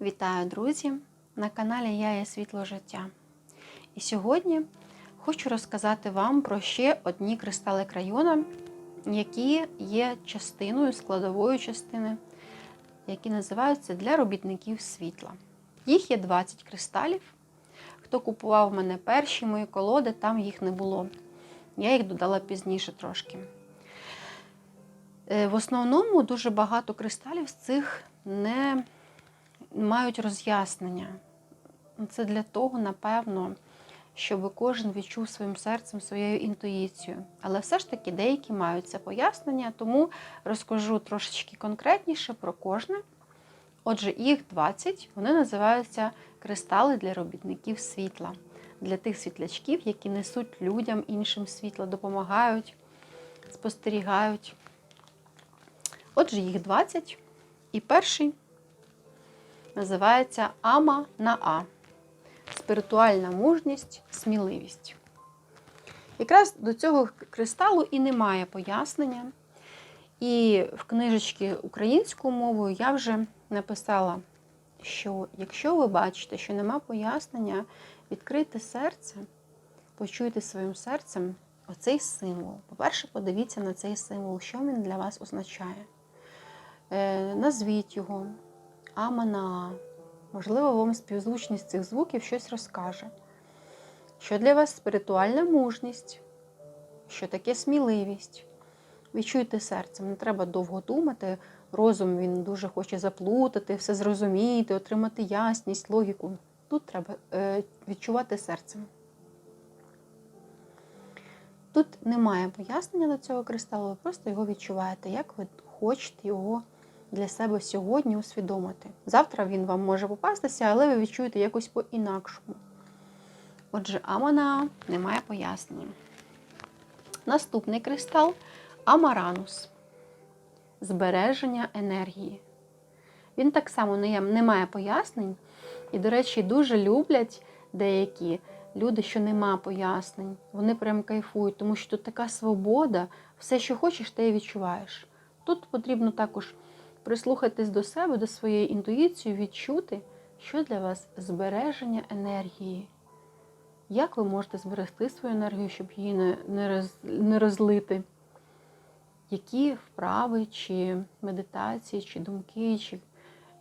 Вітаю, друзі! На каналі Я є світло життя. І сьогодні хочу розказати вам про ще одні кристали крайона, які є частиною, складовою частини, які називаються для робітників світла. Їх є 20 кристалів. Хто купував в мене перші мої колоди, там їх не було. Я їх додала пізніше трошки. Е, В основному дуже багато кристалів з цих не мають роз'яснення. Це для того, напевно, щоб кожен відчув своїм серцем, своєю інтуїцією. Але все ж таки деякі мають це пояснення, тому розкажу трошечки конкретніше про кожне. Отже, їх 20, вони називаються кристали для робітників світла, для тих світлячків, які несуть людям іншим світло, допомагають, спостерігають. Отже, їх 20. І перший називається Ама на А. Спіритуальна мужність, сміливість. Якраз до цього кристалу і немає пояснення. І в книжечці українською мовою я вже написала, що якщо ви бачите, що нема пояснення, відкрийте серце, почуйте своїм серцем оцей символ. По-перше, подивіться на цей символ, що він для вас означає. Е, назвіть його, Амана. Можливо, вам співзвучність цих звуків щось розкаже. Що для вас спіритуальна мужність? Що таке сміливість? Відчуйте серцем, не треба довго думати. Розум він дуже хоче заплутати, все зрозуміти, отримати ясність, логіку. Тут треба е, відчувати серцем. Тут немає пояснення до цього кристалу, ви просто його відчуваєте, як ви хочете його для себе сьогодні усвідомити. Завтра він вам може попастися, але ви відчуєте якось по-інакшому. Отже, Амана немає пояснення. Наступний кристал Амаранус. Збереження енергії. Він так само не, не має пояснень. І, до речі, дуже люблять деякі люди, що нема пояснень. Вони прям кайфують, тому що тут така свобода, все, що хочеш, те і відчуваєш. Тут потрібно також прислухатись до себе, до своєї інтуїції, відчути, що для вас збереження енергії. Як ви можете зберегти свою енергію, щоб її не, не, роз, не розлити? Які вправи, чи медитації, чи думки, чи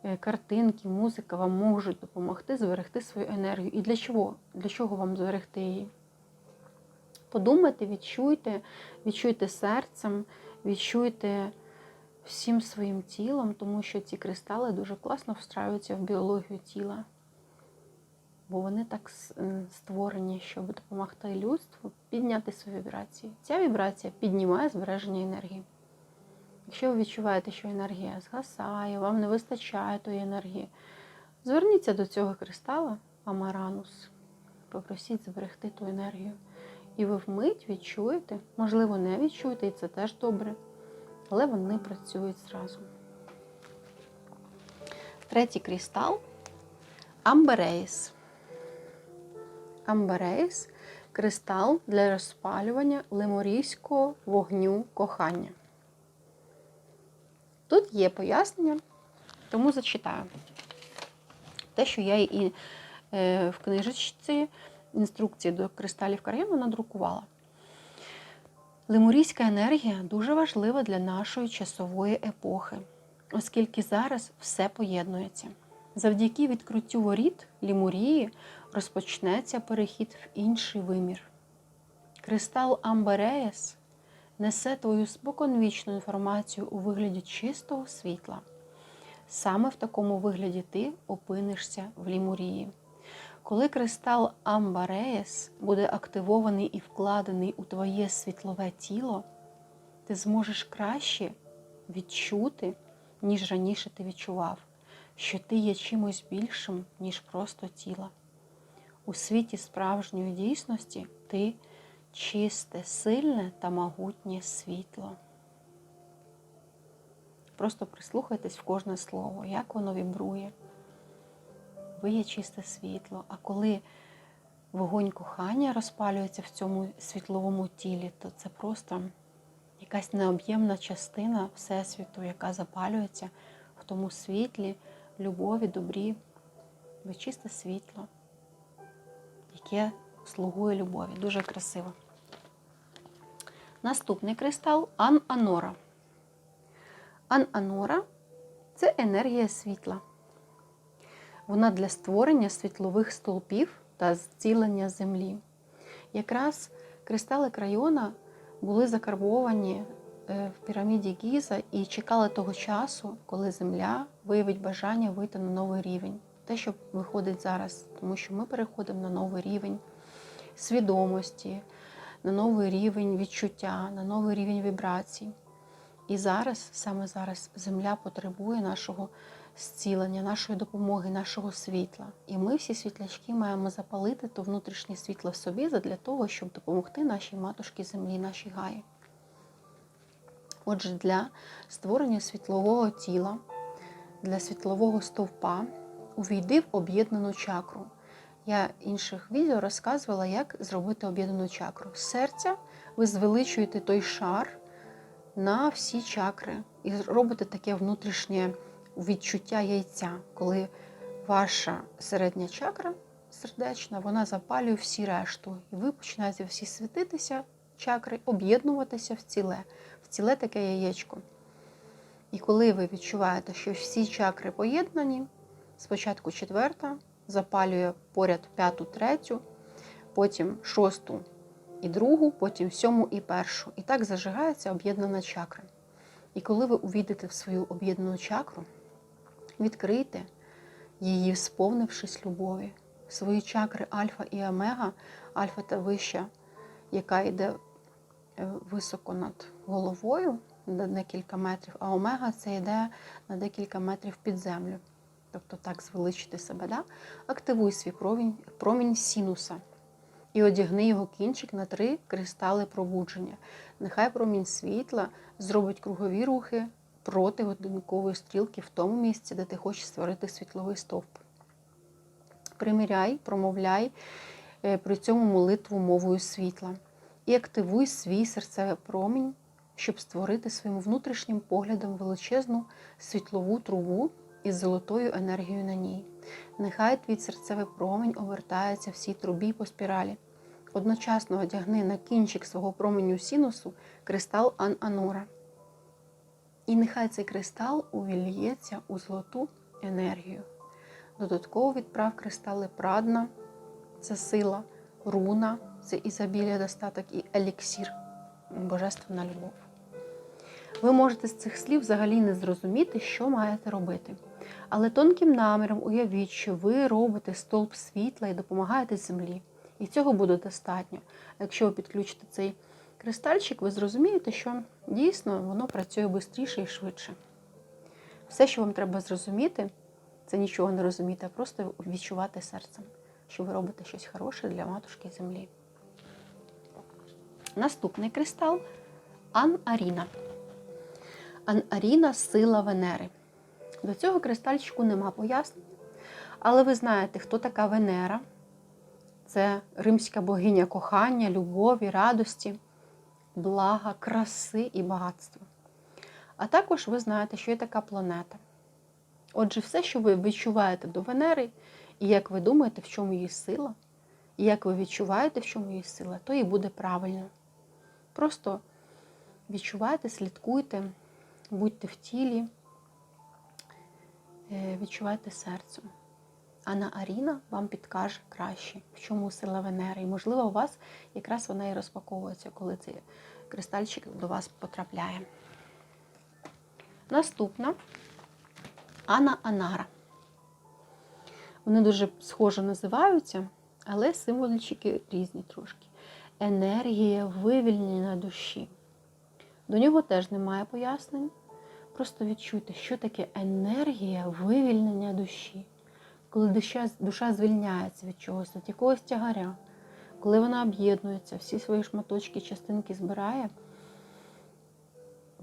е, картинки, музика вам можуть допомогти зберегти свою енергію? І для чого? Для чого вам зберегти її? Подумайте, відчуйте, відчуйте серцем, відчуйте всім своїм тілом, тому що ці кристали дуже класно встраюються в біологію тіла. Бо вони так створені, щоб допомогти людству підняти свої вібрації. Ця вібрація піднімає збереження енергії. Якщо ви відчуваєте, що енергія згасає, вам не вистачає тої енергії, зверніться до цього кристала Амаранус, попросіть зберегти ту енергію. І ви вмить відчуєте, можливо, не відчуєте, і це теж добре але вони працюють зразу. Третій кристал Амбереїс. Амбереїс кристал для розпалювання леморійського вогню кохання. Тут є пояснення, тому зачитаю. Те, що я і е, в книжечці інструкції до кристалів Кар'єну надрукувала. Лемурійська енергія дуже важлива для нашої часової епохи, оскільки зараз все поєднується. Завдяки відкриттю воріт Лімурії розпочнеться перехід в інший вимір. Кристал Амбереєс несе твою споконвічну інформацію у вигляді чистого світла. Саме в такому вигляді ти опинишся в Лімурії. Коли кристал Амбареєс буде активований і вкладений у твоє світлове тіло, ти зможеш краще відчути, ніж раніше ти відчував, що ти є чимось більшим, ніж просто тіло. У світі справжньої дійсності ти чисте, сильне та могутнє світло. Просто прислухайтесь в кожне слово, як воно вібрує ви є чисте світло. А коли вогонь кохання розпалюється в цьому світловому тілі, то це просто якась необ'ємна частина Всесвіту, яка запалюється в тому світлі, любові, добрі, ви чисте світло, яке слугує любові. Дуже красиво. Наступний кристал Ан-Анора. Ан-Анора це енергія світла. Вона для створення світлових стовпів та зцілення землі. Якраз кристали крайона були закарбовані е, в піраміді Гіза і чекали того часу, коли Земля виявить бажання вийти на новий рівень. Те, що виходить зараз, тому що ми переходимо на новий рівень свідомості, на новий рівень відчуття, на новий рівень вібрацій. І зараз, саме зараз, Земля потребує нашого зцілення, нашої допомоги, нашого світла. І ми всі світлячки маємо запалити то внутрішнє світло в собі для того, щоб допомогти нашій матушці землі, нашій гаї. Отже, для створення світлового тіла, для світлового стовпа увійди в об'єднану чакру. Я інших відео розказувала, як зробити об'єднану чакру. З серця ви звеличуєте той шар на всі чакри і робите таке внутрішнє відчуття яйця, коли ваша середня чакра сердечна, вона запалює всі решту. І ви починаєте всі світитися, чакри, об'єднуватися в ціле, в ціле таке яєчко. І коли ви відчуваєте, що всі чакри поєднані, спочатку четверта, запалює поряд п'яту, третю, потім шосту і другу, потім сьому і першу. І так зажигається об'єднана чакра. І коли ви увійдете в свою об'єднану чакру, відкрийте її, сповнившись любові. Свої чакри альфа і омега, альфа та вища, яка йде е, високо над головою на декілька метрів, а омега це йде на декілька метрів під землю. Тобто так звеличити себе. Да? Активуй свій промінь, промінь синуса і одягни його кінчик на три кристали пробудження. Нехай промінь світла зробить кругові рухи проти годинникової стрілки в тому місці, де ти хочеш створити світловий стовп. Приміряй, промовляй е, при цьому молитву мовою світла і активуй свій серцевий промінь, щоб створити своїм внутрішнім поглядом величезну світлову трубу із золотою енергією на ній. Нехай твій серцевий промінь овертається в цій трубі по спіралі. Одночасно одягни на кінчик свого променю синусу кристал Ан-Анора. І нехай цей кристал увільється у золоту енергію. Додатково відправ кристали прадна це сила, руна це ізобілія достаток і еліксір божественна любов. Ви можете з цих слів взагалі не зрозуміти, що маєте робити. Але тонким наміром уявіть, що ви робите стовп світла і допомагаєте землі. І цього буде достатньо. Якщо ви підключите цей кристальчик, ви зрозумієте, що дійсно воно працює швидше і швидше. Все, що вам треба зрозуміти, це нічого не розуміти, а просто відчувати серцем, що ви робите щось хороше для матушки землі. Наступний кристал Ан-Аріна. Ан-Аріна сила Венери. До цього кристальчику нема пояснень. Але ви знаєте, хто така Венера? Це римська богиня кохання, любові, радості, блага, краси і багатства. А також ви знаєте, що є така планета. Отже, все, що ви відчуваєте до Венери, і як ви думаєте, в чому її сила, і як ви відчуваєте, в чому її сила, то і буде правильно. Просто відчувайте, слідкуйте, будьте в тілі, е, відчувайте серцем. Анна Аріна вам підкаже краще, в чому сила Венери. І, можливо, у вас якраз вона і розпаковується, коли цей кристальчик до вас потрапляє. Наступна Анна Анара. Вони дуже схоже називаються, але символьчики різні трошки. Енергія вивільнення душі. До нього теж немає пояснень. Просто відчуйте, що таке енергія вивільнення душі коли душа, душа звільняється від чогось, від якогось тягаря, коли вона об'єднується, всі свої шматочки, частинки збирає,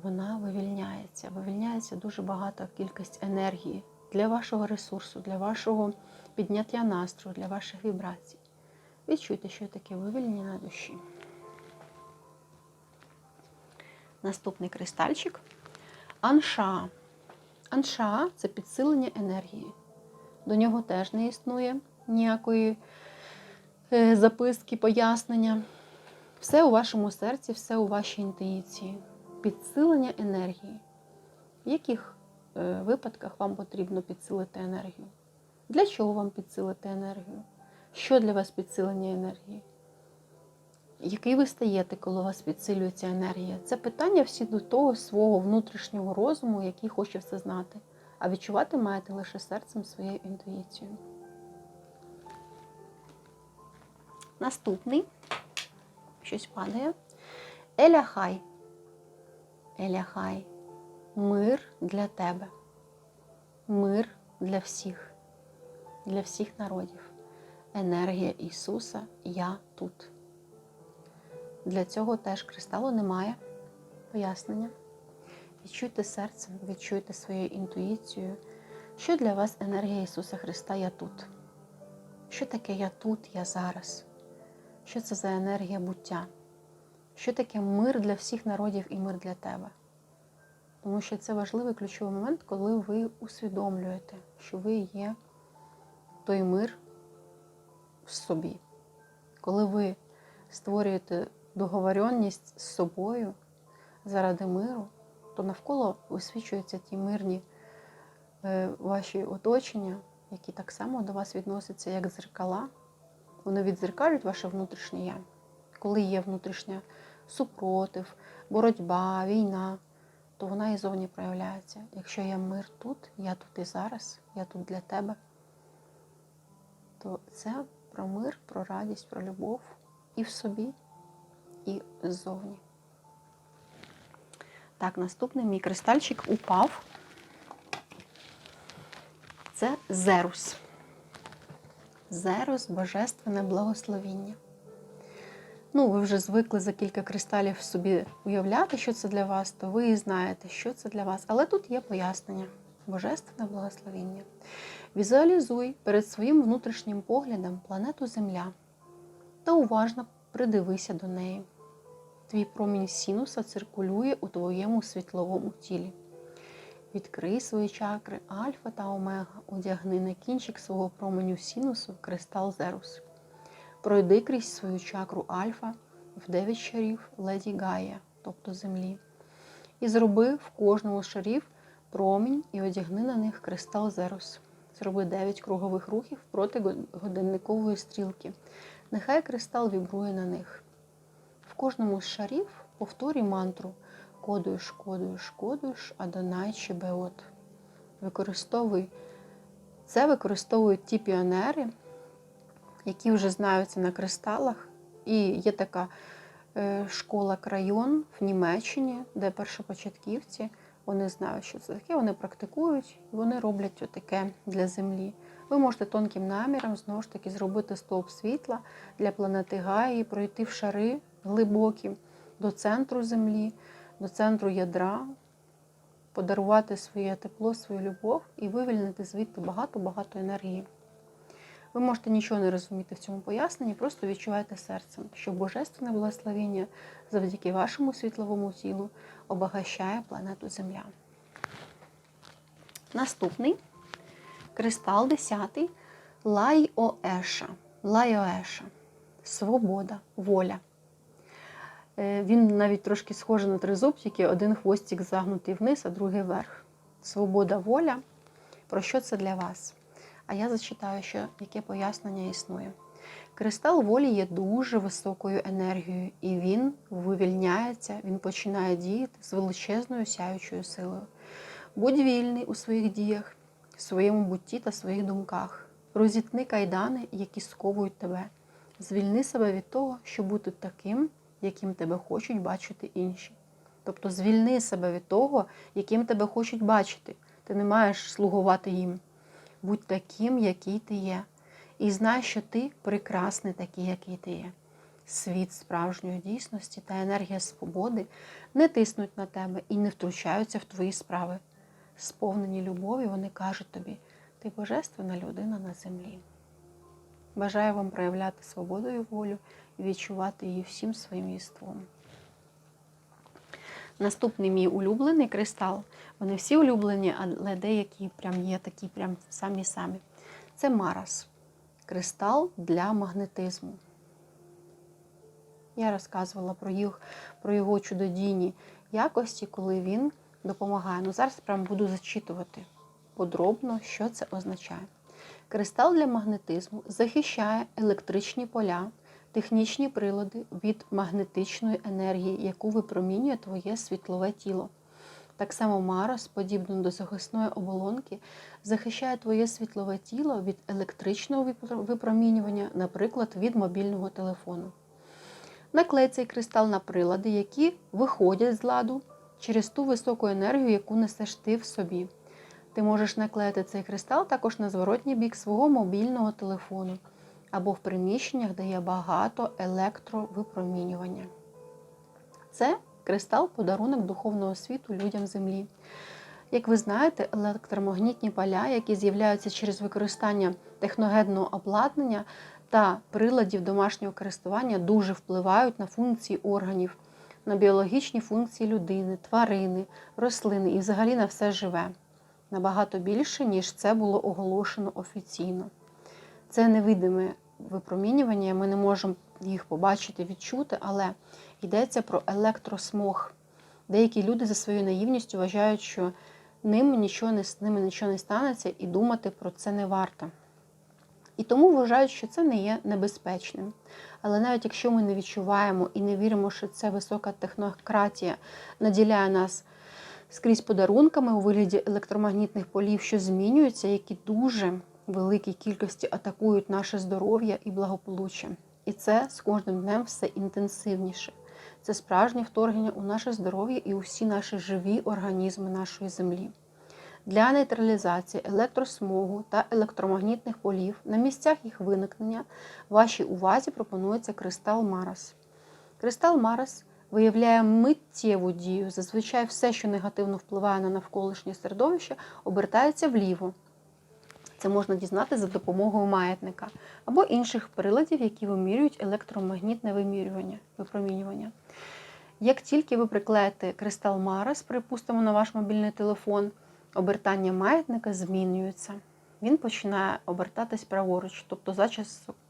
вона вивільняється. Вивільняється дуже багата кількість енергії для вашого ресурсу, для вашого підняття настрою, для ваших вібрацій. Відчуйте, що таке вивільнення душі. Наступний кристальчик Анша. Анша це підсилення енергії. До нього теж не існує ніякої е, записки, пояснення. Все у вашому серці, все у вашій інтуїції. Підсилення енергії. В яких е, випадках вам потрібно підсилити енергію? Для чого вам підсилити енергію? Що для вас підсилення енергії? Який ви стаєте, коли у вас підсилюється енергія? Це питання всі до того свого внутрішнього розуму, який хоче все знати. А відчувати маєте лише серцем своєю інтуїцією. Наступний. Щось падає. Еляхай. Еляхай. Мир для тебе. Мир для всіх, для всіх народів. Енергія Ісуса Я тут. Для цього теж кристалу немає пояснення. Відчуйте серцем, відчуйте своєю інтуїцією, що для вас енергія Ісуса Христа Я тут. Що таке я тут, я зараз? Що це за енергія буття? Що таке мир для всіх народів і мир для тебе? Тому що це важливий ключовий момент, коли ви усвідомлюєте, що ви є той мир в собі. Коли ви створюєте договоренність з собою заради миру, то навколо висвічуються ті мирні е, ваші оточення, які так само до вас відносяться як дзеркала. Вони відзеркалюють ваше внутрішнє я. Коли є внутрішня супротив, боротьба, війна, то вона і зовні проявляється. Якщо є мир тут, я тут і зараз, я тут для тебе, то це про мир, про радість, про любов і в собі, і ззовні. Так, наступний мій кристальчик упав. Це Зерус. Зерус божественне благословіння. Ну, ви вже звикли за кілька кристалів собі уявляти, що це для вас, то ви і знаєте, що це для вас. Але тут є пояснення. Божественне благословіння. Візуалізуй перед своїм внутрішнім поглядом планету Земля та уважно придивися до неї. Твій промінь синуса циркулює у твоєму світловому тілі. Відкрий свої чакри альфа та омега, одягни на кінчик свого променю синусу кристал Зерус. Пройди крізь свою чакру альфа в дев'ять шарів леді Гая, тобто землі, і зроби в кожному з шарів промінь і одягни на них кристал Зерус. Зроби 9 кругових рухів проти годинникової стрілки. Нехай кристал вібрує на них. Кожному з шарів повторюй мантру Кодуєш, кодуєш, кодуєш, Адонай чи Беот. Використовуй це використовують ті піонери, які вже знаються на кристалах. І є така е, школа крайон в Німеччині, де першопочатківці. Вони знають, що це таке, вони практикують і вони роблять отаке для землі. Ви можете тонким наміром знову ж таки зробити стовп світла для планети Гаї, пройти в шари глибокі до центру землі, до центру ядра, подарувати своє тепло, свою любов і вивільнити звідти багато-багато енергії. Ви можете нічого не розуміти в цьому поясненні, просто відчувайте серцем, що Божественне благословення завдяки вашому світловому тілу обагащає планету Земля. Наступний кристал 10 Лайоеша. Лайоеша. Свобода, воля. Е, Він навіть трошки схожий на тризуб, тільки один хвостик загнутий вниз, а другий вверх. Свобода, воля. Про що це для вас? А я зачитаю, що яке пояснення існує. Кристал волі є дуже високою енергією, і він вивільняється, він починає діяти з величезною сяючою силою. Будь вільний у своїх діях, в своєму бутті та своїх думках. Розітни кайдани, які сковують тебе. Звільни себе від того, щоб бути таким, яким тебе хочуть бачити інші. Тобто звільни себе від того, яким тебе хочуть бачити. Ти не маєш слугувати їм. Будь таким, який ти є. І знай, що ти прекрасний такий, який ти є. Світ справжньої дійсності та енергія свободи не тиснуть на тебе і не втручаються в твої справи. Сповнені любові, вони кажуть тобі, ти божественна людина на землі. Бажаю вам проявляти свободу і волю відчувати її всім своїм єством. Наступний мій улюблений кристал. Вони всі улюблені, але деякі прям є такі прям самі-самі. Це Марас. Кристал для магнетизму. Я розказувала про їх, про його чудодійні якості, коли він допомагає. Ну, зараз прям буду зачитувати подробно, що це означає. Кристал для магнетизму захищає електричні поля, технічні прилади від магнетичної енергії, яку випромінює твоє світлове тіло. Так само Марос, подібно до захисної оболонки, захищає твоє світлове тіло від електричного випромінювання, наприклад, від мобільного телефону. Наклей цей кристал на прилади, які виходять з ладу через ту високу енергію, яку несеш ти в собі. Ти можеш наклеїти цей кристал також на зворотній бік свого мобільного телефону або в приміщеннях, де є багато електровипромінювання. Це кристал подарунок духовного світу людям Землі. Як ви знаєте, електромагнітні поля, які з'являються через використання техногенного обладнання та приладів домашнього користування, дуже впливають на функції органів, на біологічні функції людини, тварини, рослини і взагалі на все живе. Набагато більше, ніж це було оголошено офіційно. Це невидиме випромінювання, ми не можемо їх побачити, відчути, але йдеться про електросмог. Деякі люди за своєю наївністю вважають, що ним нічого не, ними нічого не станеться і думати про це не варто. І тому вважають, що це не є небезпечним. Але навіть якщо ми не відчуваємо і не віримо, що це висока технократія наділяє нас скрізь подарунками у вигляді електромагнітних полів, що змінюються, які дуже великій кількості атакують наше здоров'я і благополуччя. І це з кожним днем все інтенсивніше. Це справжнє вторгнення у наше здоров'я і усі наші живі організми нашої землі. Для нейтралізації електросмогу та електромагнітних полів на місцях їх виникнення вашій увазі пропонується кристал Марас. Кристал Марас виявляє миттєву дію. Зазвичай все, що негативно впливає на навколишнє середовище, обертається вліво. Це можна дізнати за допомогою маятника або інших приладів, які вимірюють електромагнітне вимірювання, випромінювання. Як тільки ви приклеїте кристал Марас, припустимо, на ваш мобільний телефон, обертання маятника змінюється. Він починає обертатись праворуч, тобто за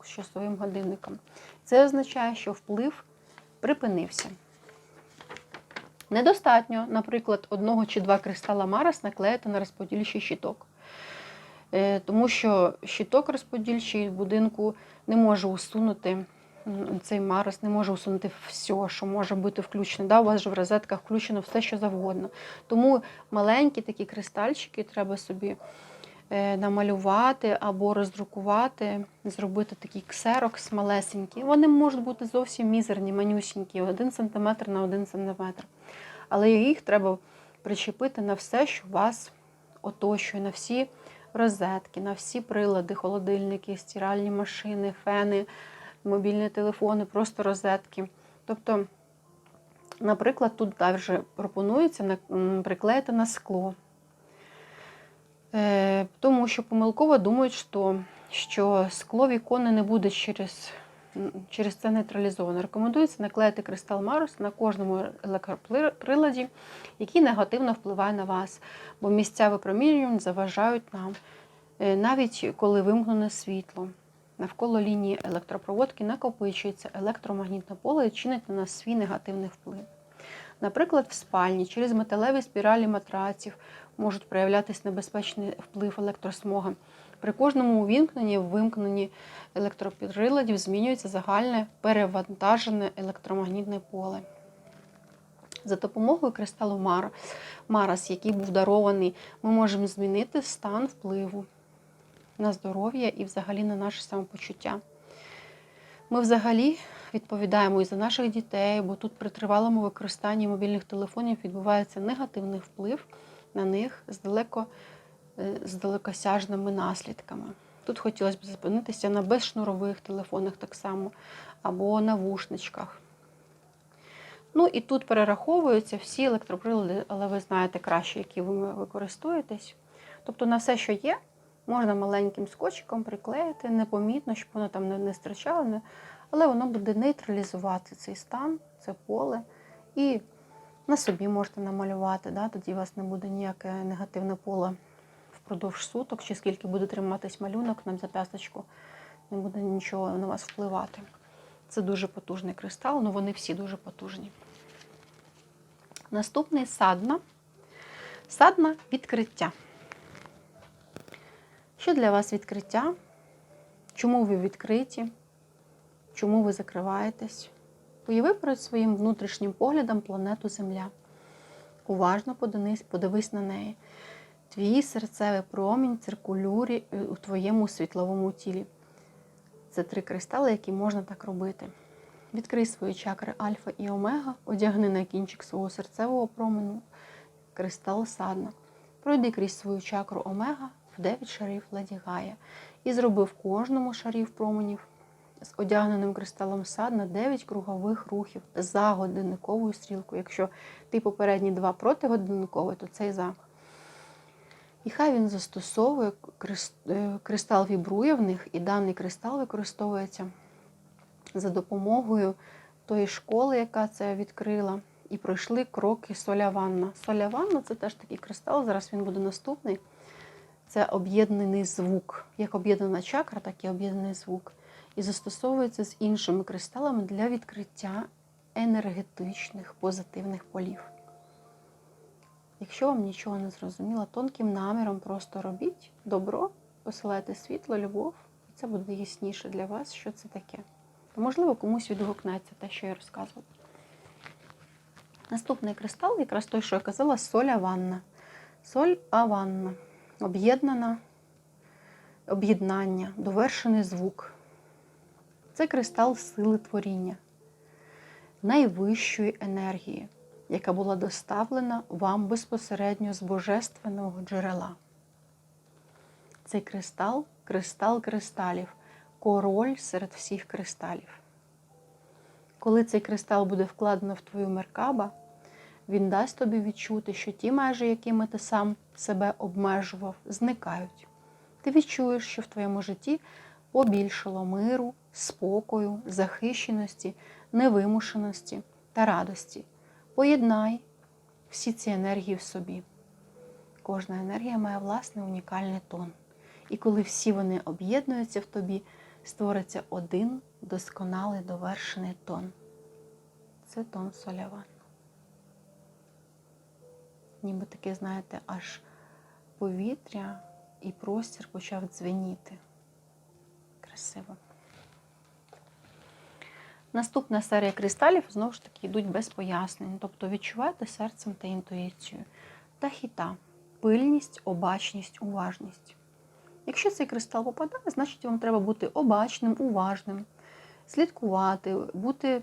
часовим годинником. Це означає, що вплив припинився. Недостатньо, наприклад, одного чи два кристала Марас наклеїти на розподільчий щиток. Е, тому що щиток розподільчий будинку не може усунути цей Марас, не може усунути все, що може бути включено. Да, У вас же в розетках включено все, що завгодно. Тому маленькі такі кристальчики треба собі е, намалювати або роздрукувати, зробити такий ксерокс малесенький. Вони можуть бути зовсім мізерні, манюсінькі, 1 см на 1 см. Але їх треба причепити на все, що вас оточує, на всі розетки, на всі прилади, холодильники, стиральні машини, фени, мобільні телефони, просто розетки. Тобто, наприклад, тут також пропонується приклеїти на скло. Е, тому що помилково думають, що що скло вікони не буде через через це нейтралізовано. Рекомендується наклеїти кристал Марус на кожному електроприладі, який негативно впливає на вас, бо місця випромінювань заважають нам, е, навіть коли вимкнене світло. Навколо лінії електропроводки накопичується електромагнітне поле і чинить на нас свій негативний вплив. Наприклад, в спальні через металеві спіралі матраців можуть проявлятися небезпечний вплив електросмога. При кожному увімкненні вимкненні електроприладів змінюється загальне перевантажене електромагнітне поле. За допомогою кристалу Марас, який був дарований, ми можемо змінити стан впливу на здоров'я і взагалі на наше самопочуття. Ми взагалі відповідаємо і за наших дітей, бо тут при тривалому використанні мобільних телефонів відбувається негативний вплив на них з далеко з далекосяжними наслідками. Тут хотілося б зупинитися на безшнурових телефонах так само, або навушничках. Ну і тут перераховуються всі електроприлади, але ви знаєте краще, які ви використовуєтесь. Тобто на все, що є, можна маленьким скотчиком приклеїти, непомітно, щоб воно там не стирчало, але воно буде нейтралізувати цей стан, це поле і На собі можете намалювати, да? тоді у вас не буде ніяке негативне поле впродовж суток, чи скільки буде триматись малюнок на зап'ясточку, не буде нічого на вас впливати. Це дуже потужний кристал, ну вони всі дуже потужні. Наступний садна. Садна відкриття. Що для вас відкриття? Чому ви відкриті? Чому ви закриваєтесь? Уяви перед своїм внутрішнім поглядом планету Земля. Уважно подивись на неї. Твій серцевий промінь циркулює у твоєму світловому тілі. Це три кристали, які можна так робити. Відкрий свої чакри альфа і омега, одягни на кінчик свого серцевого променю кристал садна. Пройди крізь свою чакру омега в 9 шарів Леді Гая і зроби в кожному шарів променів з одягненим кристалом садна 9 кругових рухів за годинниковою стрілкою. Якщо ти попередні два проти годинникової, то цей за. І хай він застосовує е, кристал вібрує в них, і даний кристал використовується за допомогою тої школи, яка це відкрила. І пройшли кроки соляванна. Соляванна це теж такий кристал. Зараз він буде наступний. Це об'єднаний звук. Як об'єднана чакра, так і об'єднаний звук. І застосовується з іншими кристалами для відкриття енергетичних позитивних полів. Якщо вам нічого не зрозуміло, тонким наміром просто робіть добро, посилайте світло, любов, і це буде ясніше для вас, що це таке. То, можливо, комусь відгукнеться те, що я розказувала. Наступний кристал, якраз той, що я казала, соль аванна. Соль аванна. Об'єднана, об'єднання, довершений звук. Це кристал сили творіння, найвищої енергії, яка була доставлена вам безпосередньо з божественного джерела. Цей кристал кристал кристалів, король серед всіх кристалів. Коли цей кристал буде вкладено в твою меркаба, він дасть тобі відчути, що ті межі, якими ти сам себе обмежував, зникають. Ти відчуєш, що в твоєму житті побільшало миру, спокою, захищеності, невимушеності та радості. Поєднай всі ці енергії в собі. Кожна енергія має власний унікальний тон. І коли всі вони об'єднуються в тобі, створиться один досконалий довершений тон. Це тон соляван. Ніби таке, знаєте, аж повітря і простір почав дзвеніти. Красиво. Наступна серія кристалів знову ж таки йдуть без пояснень, тобто відчувайте серцем та інтуїцією. Тахіта пильність, обачність, уважність. Якщо цей кристал попадає, значить вам треба бути обачним, уважним, слідкувати, бути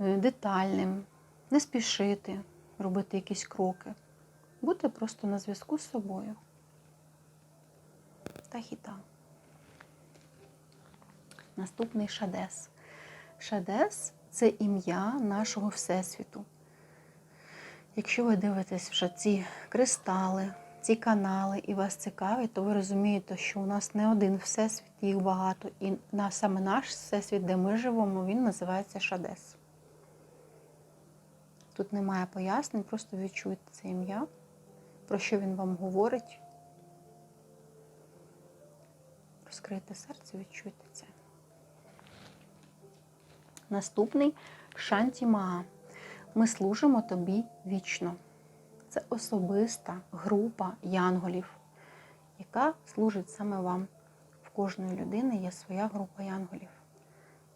е, детальним, не спішити, робити якісь кроки, бути просто на зв'язку з собою. Тахіта. Наступний шадес. Шадес це ім'я нашого Всесвіту. Якщо ви дивитесь вже ці кристали, ці канали і вас цікавить, то ви розумієте, що у нас не один всесвіт, їх багато. І саме наш всесвіт, де ми живемо, він називається Шадес. Тут немає пояснень, просто відчуйте це ім'я, про що він вам говорить. Розкрийте серце, відчуйте це. Наступний Шанті Маа. Ми служимо тобі вічно. Це особиста група янголів, яка служить саме вам. В кожної людини є своя група янголів.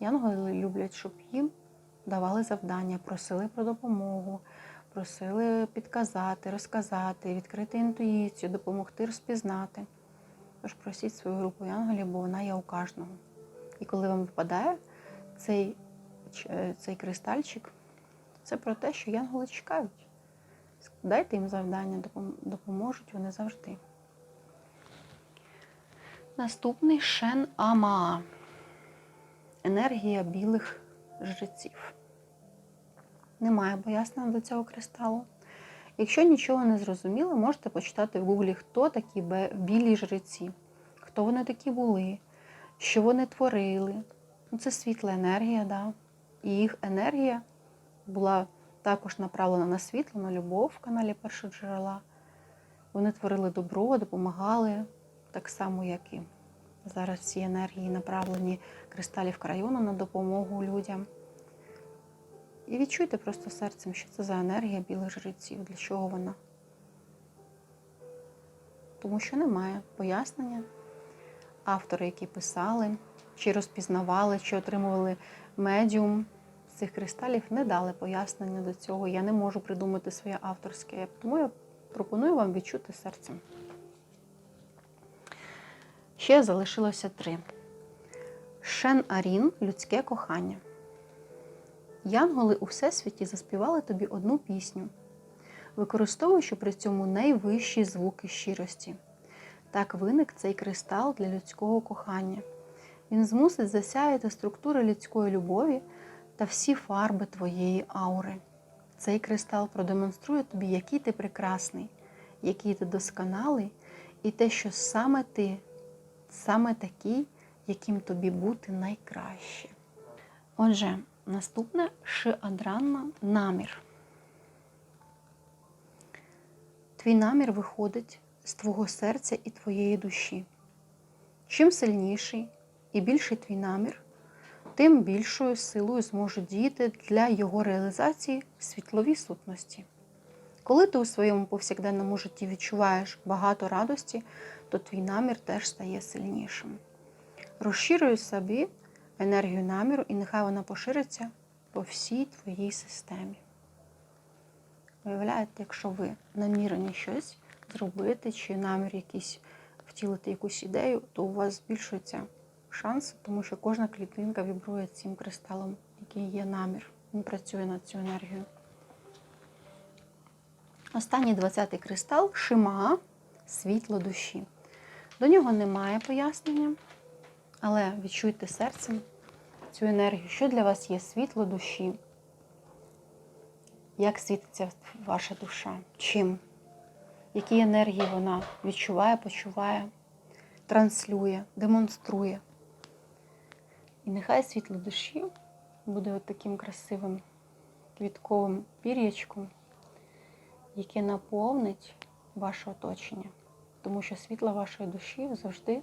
Янголи люблять, щоб їм давали завдання, просили про допомогу, просили підказати, розказати, відкрити інтуїцію, допомогти розпізнати. Тож просіть свою групу янголів, бо вона є у кожного. І коли вам випадає цей, цей кристальчик, це про те, що янголи чекають. Дайте їм завдання, допоможуть вони завжди. Наступний Шен Амаа. Енергія білих жреців. Немає пояснення до цього кристалу. Якщо нічого не зрозуміло, можете почитати в гуглі, хто такі білі жреці, хто вони такі були, що вони творили. Ну, це світла енергія, да. І їх енергія була також направлена на світло, на любов в каналі першоджерела. Вони творили добро, допомагали, так само, як і зараз всі енергії направлені кристалів крайону на допомогу людям. І відчуйте просто серцем, що це за енергія білих жреців, для чого вона. Тому що немає пояснення. Автори, які писали, чи розпізнавали, чи отримували медіум з цих кристалів, не дали пояснення до цього. Я не можу придумати своє авторське. Тому я пропоную вам відчути серцем. Ще залишилося три. Шен Арін людське кохання. Янголи у всесвіті заспівали тобі одну пісню, використовуючи при цьому найвищі звуки щирості. Так виник цей кристал для людського кохання. Він змусить засяяти структури людської любові та всі фарби твоєї аури. Цей кристал продемонструє тобі, який ти прекрасний, який ти досконалий, і те, що саме ти, саме такий, яким тобі бути найкраще. Отже, наступне шиадранна намір. Твій намір виходить з твого серця і твоєї душі. Чим сильніший і більший твій намір, тим більшою силою зможе діяти для його реалізації світлові сутності. Коли ти у своєму повсякденному житті відчуваєш багато радості, то твій намір теж стає сильнішим. Розширюй собі енергію наміру, і нехай вона пошириться по всій твоїй системі. Уявляєте, якщо ви намірені щось зробити, чи намір якийсь втілити якусь ідею, то у вас збільшується шанс, тому що кожна клітинка вібрує цим кристалом, який є намір. Він працює над цю енергію. Останній 20-й кристал Шимаа світло душі. До нього немає пояснення, але відчуйте серцем цю енергію, що для вас є світло душі. Як світиться ваша душа? Чим? Які енергії вона відчуває, почуває, транслює, демонструє. І нехай світло душі буде от таким красивим квітковим пір'ячком, яке наповнить ваше оточення. Тому що світло вашої душі завжди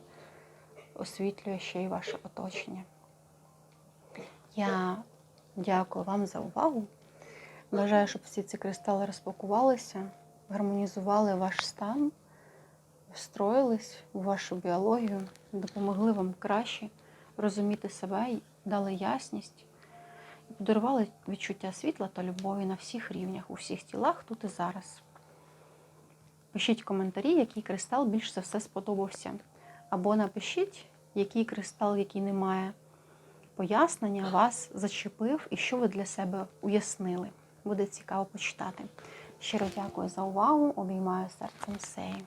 освітлює ще й ваше оточення. Я дякую вам за увагу. Бажаю, щоб всі ці кристали розпакувалися, гармонізували ваш стан, встроїлись у вашу біологію, допомогли вам краще розуміти себе, дали ясність і подарували відчуття світла та любові на всіх рівнях, у всіх тілах, тут і зараз. Пишіть коментарі, який кристал більш за все сподобався. Або напишіть, який кристал, який не має пояснення, вас зачепив і що ви для себе уяснили. Буде цікаво почитати. Щиро дякую за увагу. Обіймаю серцем сеї.